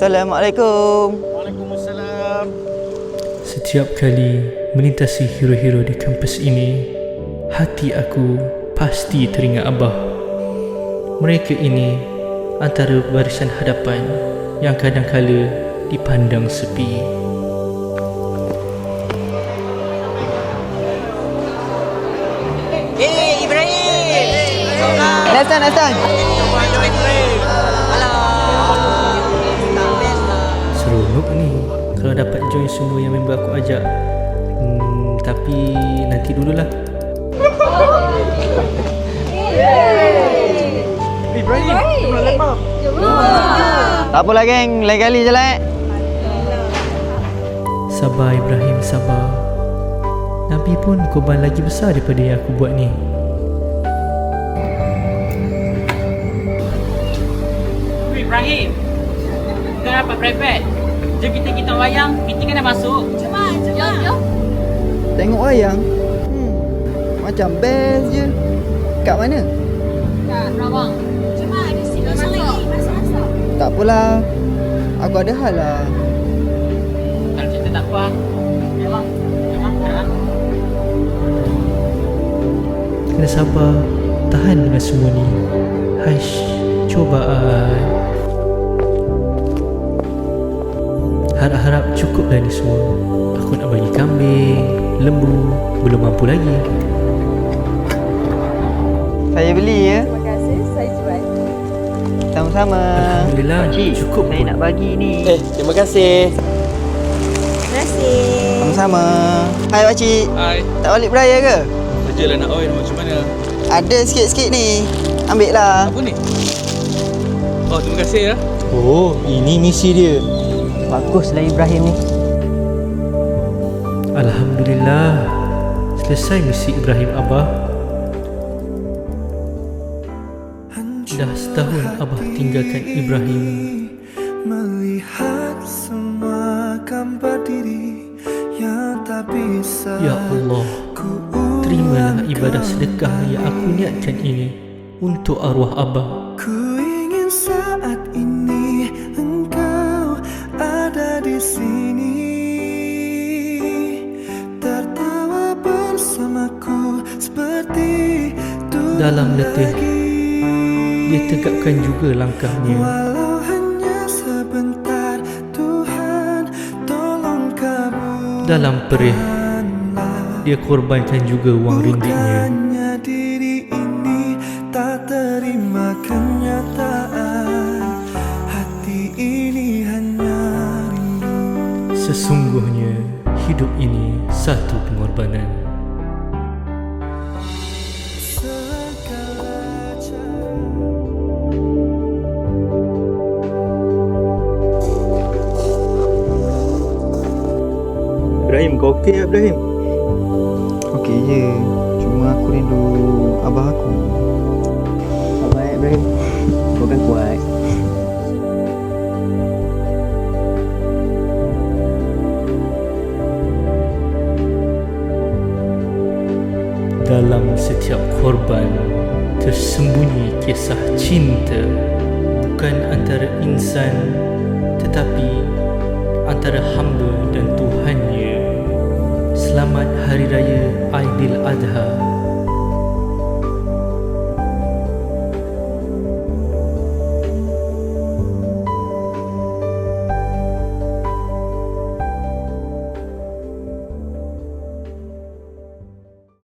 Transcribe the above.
Assalamualaikum. Waalaikumsalam. Setiap kali melintasi hero-hero di kampus ini, hati aku pasti teringat Abah. Mereka ini antara barisan hadapan yang kadang-kala dipandang sepi. Eh, Ibrahim. Next time, next Seronok ni kalau dapat join semua yang member aku ajak. Hmm, tapi nanti dululah. Tak apalah geng, lain kali je lah eh. Sabar Ibrahim, sabar. Nabi pun korban lagi besar daripada yang aku buat ni. Ibrahim. Bukan dapat private. Jom kita kita wayang, meeting kena masuk. Cepat, cepat. Jom, jom. Tengok wayang. Hmm. Macam best je. Kat mana? Kat Rawang. Cuma ada sini masuk lagi. Masuk-masuk. Tak apalah. Aku ada hal lah. Kalau cerita tak apa. Memang. Memang. Memang. Kena sabar, tahan dengan semua ni. Haish, cobaan. Harap-harap cukuplah ni semua. Aku nak bagi kambing, lembu, belum mampu lagi. Saya beli ya. Terima kasih. Saya jual. Sama-sama. Alhamdulillah, Pakcik, cukup saya pun. nak bagi ni. Eh, terima kasih. Terima kasih. Sama-sama. Hai pakcik. Hai. Tak balik beraya ke? Kerja lah nak oil macam mana? Ada sikit-sikit ni. Ambil lah. Apa ni? Oh, terima kasih ya. Oh, ini misi dia. Baguslah Ibrahim ni. Alhamdulillah. Selesai misi Ibrahim Abah. Dah setahun Abah tinggalkan Ibrahim. Melihat semua gambar diri yang tak bisa Ya Allah, terimalah ibadah sedekah yang aku niatkan ini untuk arwah Abah. Ku ingin saat sini Tertawa bersamaku seperti Dalam letih, dia tegakkan juga langkahnya. Walau hanya sebentar Tuhan tolong kabul Dalam perih, dia korbankan juga wang ringgitnya. Bukannya diri ini tak terima Sesungguhnya, hidup ini satu pengorbanan. Ibrahim, kau okey ya Ibrahim? Okey je. Cuma aku rindu abah aku. Ya Ibrahim. Kau kan kuat. Dalam setiap korban tersembunyi kisah cinta bukan antara insan tetapi antara hamba dan Tuhannya. Selamat Hari Raya